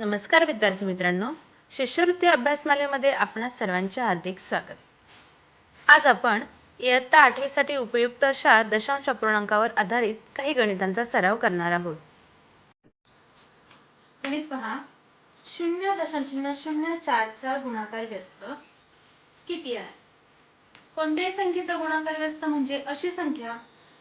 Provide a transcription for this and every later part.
नमस्कार विद्यार्थी मित्रांनो शिष्यवृत्ती अभ्यासमालेमध्ये आपणा सर्वांचे हार्दिक स्वागत. आज आपण इयत्ता आठवीसाठी उपयुक्त अशा दशांश अपूर्णांकावर आधारित काही गणितांचा सराव करणार आहोत. गणित पहा. शून्य दशांश शून्य चारचा गुणाकार व्यस्त किती आहे? कोणत्याही संख्येचा गुणाकार व्यस्त म्हणजे अशी संख्या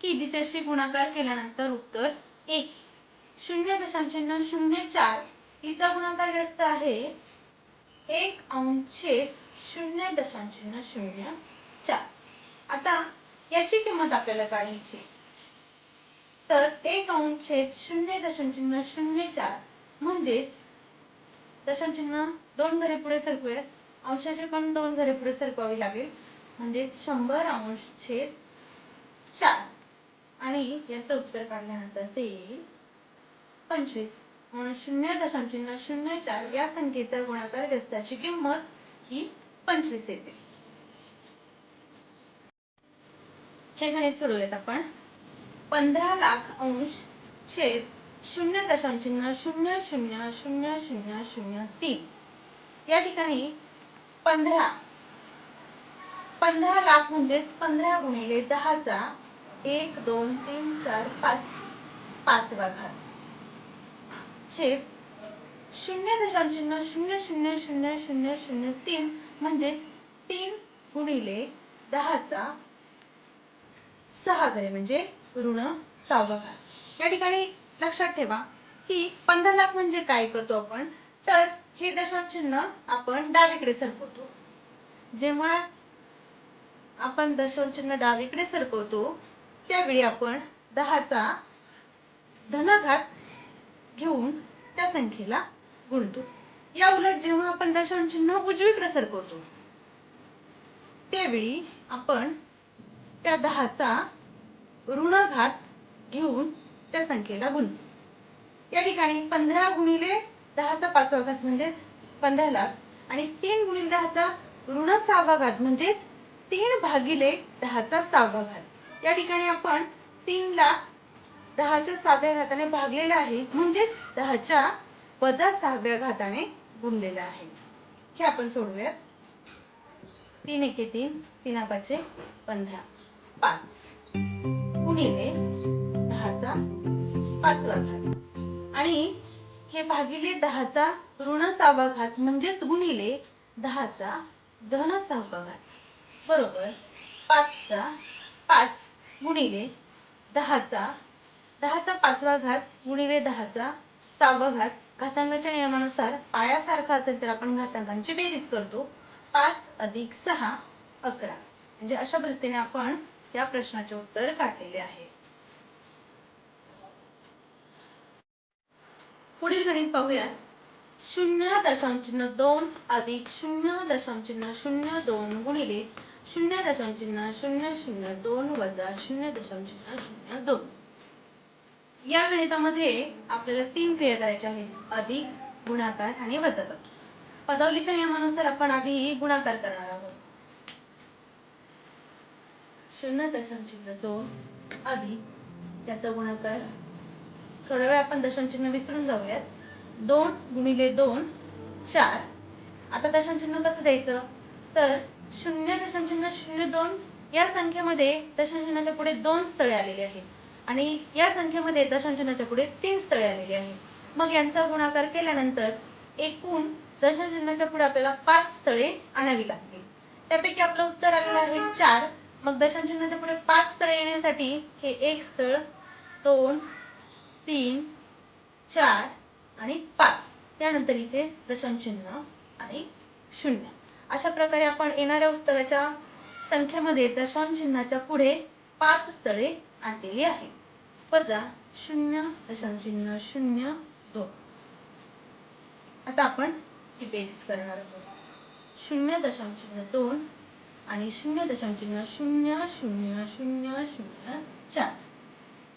की जिच्याशी गुणाकार केल्यानंतर उत्तर एक. शून्य दशांश शून्य चार हिचा गुणाकार व्यस्त आहे. एक अंश शून्य दशांश शून्य चार. आता याची किंमत आपल्याला काढायची तर एक अंछेद शून्य दशांश शून्य चार म्हणजेच दशांचिन्ह दोन घरे पुढे सरकूयात. अंशाचे पण दोन घरे पुढे सरकवावी लागेल. म्हणजे शंभर अंश छेद चार. आणि याचं उत्तर काढल्यानंतर ते येईल पंचवीस. म्हणून शून्य दशांश शून्य चार या संख्येचा गुणाकार व्यस्ताची किंमत ही पंचवीस येते. हे गणित सोडवूयात आपण. पंधरा लाख अंश छेद शून्य दशांश शून्य शून्य शून्य शून्य शून्य तीन. या ठिकाणी पंधरा पंधरा लाख म्हणजेच पंधरा गुणिले दहाचा एक दोन तीन चार पाच. पाचवा घात छेद शून्य दशांशून्य शून्य शून्य शून्य शून्य शून्य तीन म्हणजेच तीन गुणिले दहाचा सहा घरे म्हणजे ऋण सहावा घात या ठिकाणी लक्षात ठेवा की पंधरा लाख म्हणजे काय करतो आपण? तर हे दशांशचिन्ह आपण डावीकडे सरकवतो. जेव्हा आपण दशांश चिन्ह डावीकडे सरकवतो त्यावेळी आपण दहाचा धनघात घेऊन त्या संख्येला गुणतो. या उलट जेव्हा आपण दशांश चिन्ह उजवीकडे सरकवतो त्यावेळी आपण त्या दहाचा ऋणघात घेऊन त्या संख्येला गुणतो. या ठिकाणी पंधरा गुणिले दहाचा पाचवा घात म्हणजेच पंधरा लाख आणि तीन गुणिले दहाचा ऋण सहावा घात म्हणजेच तीन भागिले दहाचा सहावा घात. या ठिकाणी आपण तीन लाख दहाच्या सहाव्या घाताने भागलेला आहे. म्हणजेच दहाच्या वजा सहाव्या घाताने गुणलेला आहे. हे आपण सोडवूयात. तीन एके तीन तीना पाचे पंधरा पाच. गुणिले दहाचा पाचवा घात. आणि हे भागिले दहाचा ऋण सहावा घात म्हणजेच गुणिले दहाचा धन सहावा घात. बरोबर? पाचचा पाच गुणिले दहाचा दहाचा पाचवा घात गुणिले दहाचा सहावा घात घातांकाच्या नियमानुसार पायासारखा असेल तर आपण घातांकांची बेरीज करतो. पाच अधिक सहा अकरा. म्हणजे अशा पद्धतीने आपण या प्रश्नाचे उत्तर काढलेले आहे. पुढील गणित पाहूया शून्य दशांश दोन अधिक शून्य दशांश शून्य दोन गुणिले शून्य दशांश शून्य शून्य दोन वजा शून्य दशांश शून्य दोन. या गणितामध्ये आपल्याला तीन क्रिया करायच्या आहेत अधिक गुणाकार आणि वजाबाकी. पदावलीच्या नियमानुसार आपण आधी गुणाकार करणार आहोत. शून्य दशांश दोन अधिक त्याचा गुणाकार. थोड्या वेळ आपण दशांशचिन्ह विसरून जाऊयात. दोन गुणिले दोन चार. आता दशांशचिन्ह कसं द्यायचं? तर शून्य दशांश शून्य दोन या संख्येमध्ये दशांश चिन्हाच्या पुढे दोन स्थळे आलेली आहेत. आणि या संख्येमध्ये दशांशनाच्या चिन्हाच्या पुढे तीन स्थळे आलेली आहेत मग यांचा गुणाकार केल्यानंतर एकूण दशांशनाच्या पुढे आपल्याला पाच स्थळे आणावी लागतील. त्यापैकी आपलं उत्तर आलेलं आहे चार. मग दशांशनाच्या पुढे पाच स्थळे येण्यासाठी हे एक स्थळ दोन तीन चार आणि पाच. त्यानंतर इथे दशांशचिन्ह आणि शून्य. अशा प्रकारे आपण येणाऱ्या उत्तराच्या संख्येमध्ये दशांशचिन्हाच्या पुढे पाच स्थळे आणलेली आहे. वजा शून्य दशांश चिन्ह शून्य दोन. आता आपण ही बेरीज करणार आहोत. शून्य दशांश दोन आणि शून्य दशांश शून्य शून्य शून्य शून्य चार.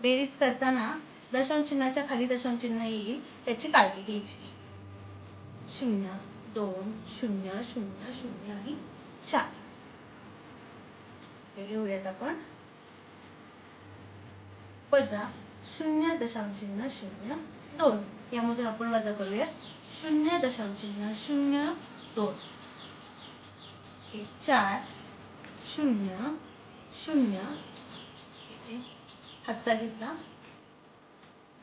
बेरीज करताना दशांश चिन्हाच्या खाली दशांश चिन्ह येईल याची काळजी घ्यायची. शून्य दोन शून्य शून्य शून्य आणि चार. घेऊयात आपण. वजा शून्य दशांश चिन्ह शून्य दोन. यामधून आपण वजा करूयात शून्य दशांश चिन्ह शून्य दोन. हे चार. शून्य शून्य. हातचा घेतला.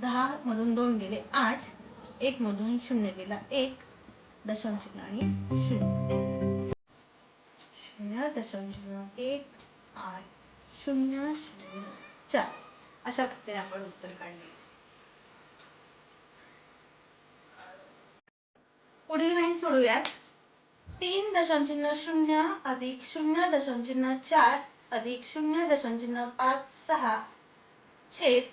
दहा मधून दोन गेले आठ. एक मधून शून्य गेला एक. दशांश चिन्ह आणि शून्य. शून्य दशांश चिन्ह एक आठ. शून्य शून्य. चार. अशा पद्धतीने आपण उत्तर काढले. पुढील लाईन सोडूयात. तीन दशांश चिन्ह शून्य अधिक शून्य दशांश चिन्ह चार अधिक शून्य दशांश चिन्ह पाच सहा छेद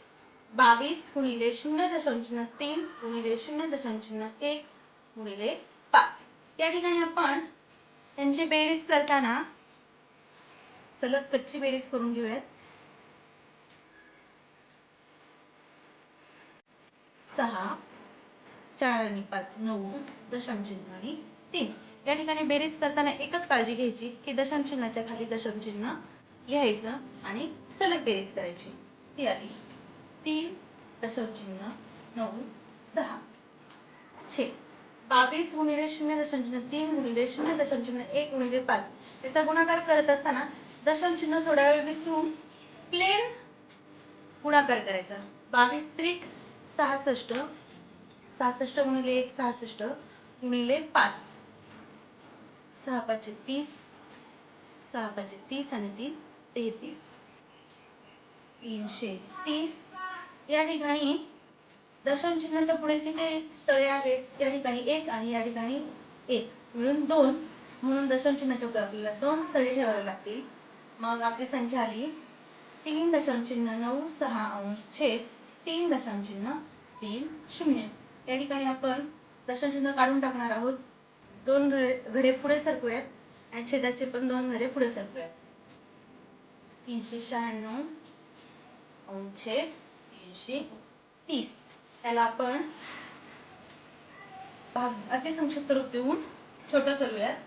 बावीस गुणिले शून्य दशांश चिन्ह तीन गुणिले शून्य दशांश चिन्ह एक गुणिले पाच. या ठिकाणी आपण यांची बेरीज करताना सलग कच्ची बेरीज करून घेऊयात. सहा चार आणि पाच नऊ दशांश चिन्ह आणि तीन. या ठिकाणी बेरीज करताना एकच काळजी घ्यायची की दशांश चिन्हाच्या खाली दशांश चिन्ह आणि सलग बेरीज करायची. ती आली. तीन दशांश चिन्ह नऊ सहा. छे बावीस गुणिले शून्य दशांश चिन्ह तीन गुणिले शून्य दशांश चिन्ह एक गुणिले पाच. याचा गुणाकार करत असताना दशांश चिन्ह थोड्या वेळ विसरून प्लेन गुणाकार करायचा. बावीस त्रिक सहासष्ट. सहासष्ट गुणिले एक सहासष्ट गुणिले पाच. सहा पाचशे तीस. सहा पाचशे तीस आणि तीन तेहतीस. तीनशे तीस. या ठिकाणी दशांश चिन्हाच्या पुढे किती स्थळे आहेत? या ठिकाणी एक आणि या ठिकाणी एक. मिळून दोन. म्हणून दशांश चिन्हाच्या पुढे आपल्याला दोन स्थळे ठेवावी लागतील. मग आपली संख्या आली. तीन दशमचिन्ह चिन्ह नऊ सहा अंश छेद तीन दशांशचिन्ह तीन शून्य. या ठिकाणी आपण दशांचिन्ह काढून टाकणार आहोत. दोन घरे घरे पुढे सरकूयात आणि छेदाचे पण दोन घरे पुढे सरकूयात. तीनशे शहाण्णव छेद तीनशे तीस. त्याला आपण भाग अतिसंक्षिप्त रूप देऊन छोटं करूयात.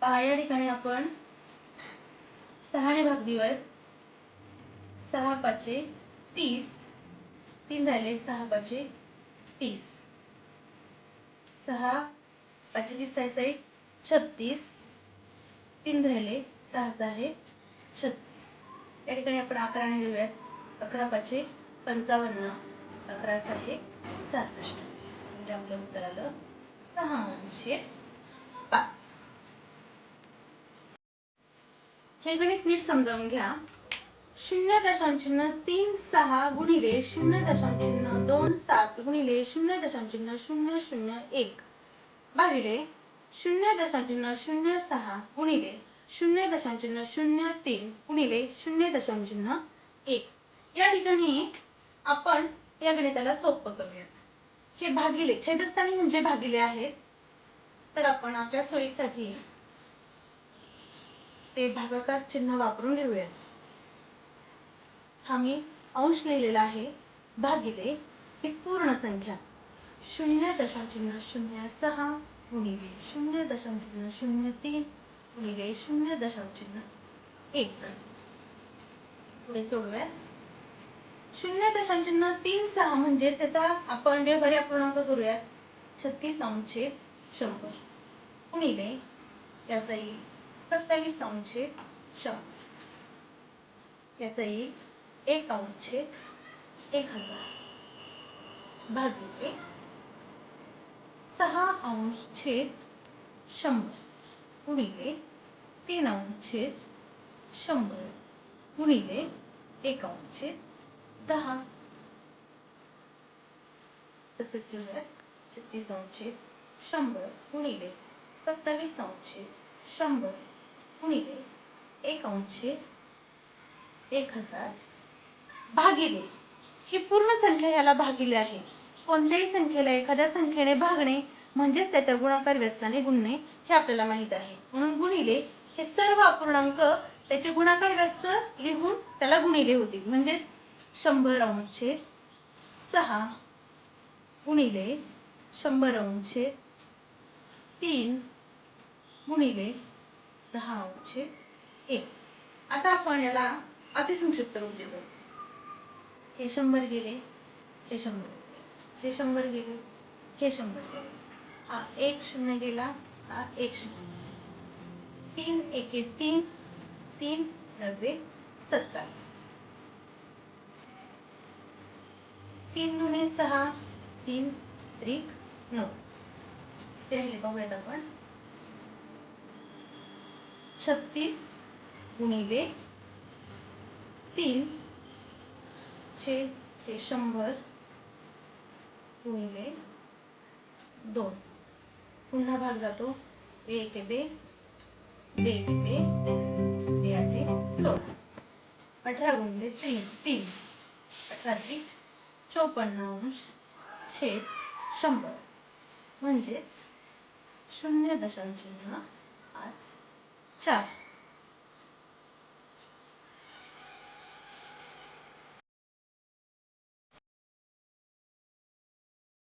पहा या ठिकाणी आपण सहाने भाग देऊयात. सहा पाचशे तीस. तीन झाले सहा पाचशे तीस. सहा पाचशे तीस आहे साई छत्तीस. तीन राहिले सहा सहा आहे छत्तीस. त्या ठिकाणी आपण अकरा घेऊयात. अकरा पाचशे पंचावन्न अकरा सहा सहासष्ट. म्हणजे आपलं उत्तर आलं सहाशे पाच. हे गणित नीट समजावून घ्या. शून्य दशांश चिन्ह तीन सहा गुणिले शून्य दशांश चिन्ह दोन सात गुणिले शून्य दशांश चिन्ह शून्य शून्य एक. भागिले शून्य दशांश चिन्ह शून्य सहा गुणिले शून्य दशांश चिन्ह शून्य तीन गुणिले शून्य दशांश चिन्ह एक. या ठिकाणी आपण या गणिताला सोपं करूयात. हे भागिले छेदस्थानी म्हणजे भागिले आहेत तर आपण आपल्या सोयीसाठी ते भागाकार चिन्ह वापरून घेऊयात. हा मी अंश लिहिलेला आहे. भागिले ही पूर्ण संख्या. शून्य दशांश शून्य सहा गुणिले शून्य दशांश शून्य तीन गुणिले शून्य दशांश एक. पुढे सोडूयात शून्य दशांश तीन सहा म्हणजेच आता आपण जे घरी अपूर्णांक करूयात छत्तीस अंशे शंभर गुणिले याचा येईल सत्तावीस अंशे शंभर. याचा येईल एक अंश एक हजार. भागिले सहा अंश छेद शंभर गुणिले तीन अंश शंभर गुणिले एक अंश दहा. तसेच लिहूया छत्तीस अंश शंभर गुणिले सत्तावीस अंश शंभर गुणिले एक अंश एक हजार. भागिले ही पूर्ण संख्या याला भागिले आहे. कोणत्याही संख्येला एखाद्या संख्येने भागणे म्हणजेच त्याच्या गुणाकार व्यस्ताने गुणणे हे आपल्याला माहीत आहे. म्हणून गुणिले हे सर्व अपूर्णांक त्याचे गुणाकार व्यस्त लिहून त्याला गुणिले होतील म्हणजेच शंभर अंशे सहा गुणिले शंभर अंशे तीन गुणिले दहा अंशे एक. आता आपण याला अतिसंक्षिप्त रूप देऊ. हे शंभर गेले हे शंभर गेले हे शंभर गेले हे शंभर गेले. हा एक शून्य गेला हा एक शून्य तीन एके तीन तीन नव्वे सत्तावीस. तीन दुने सहा तीन त्रिक नऊ. ते राहिले बघूयात आपण. छत्तीस गुणिले तीन छेद हे शंभर गुणिले दोन. पुन्हा भाग जातो. एक बे बे बे बे आठे सोळा. अठरा गुणिले तीन तीन. अठरा त्रिक चोपन्न अंश छेद शंभर. म्हणजेच शून्य दशांश पाच चार.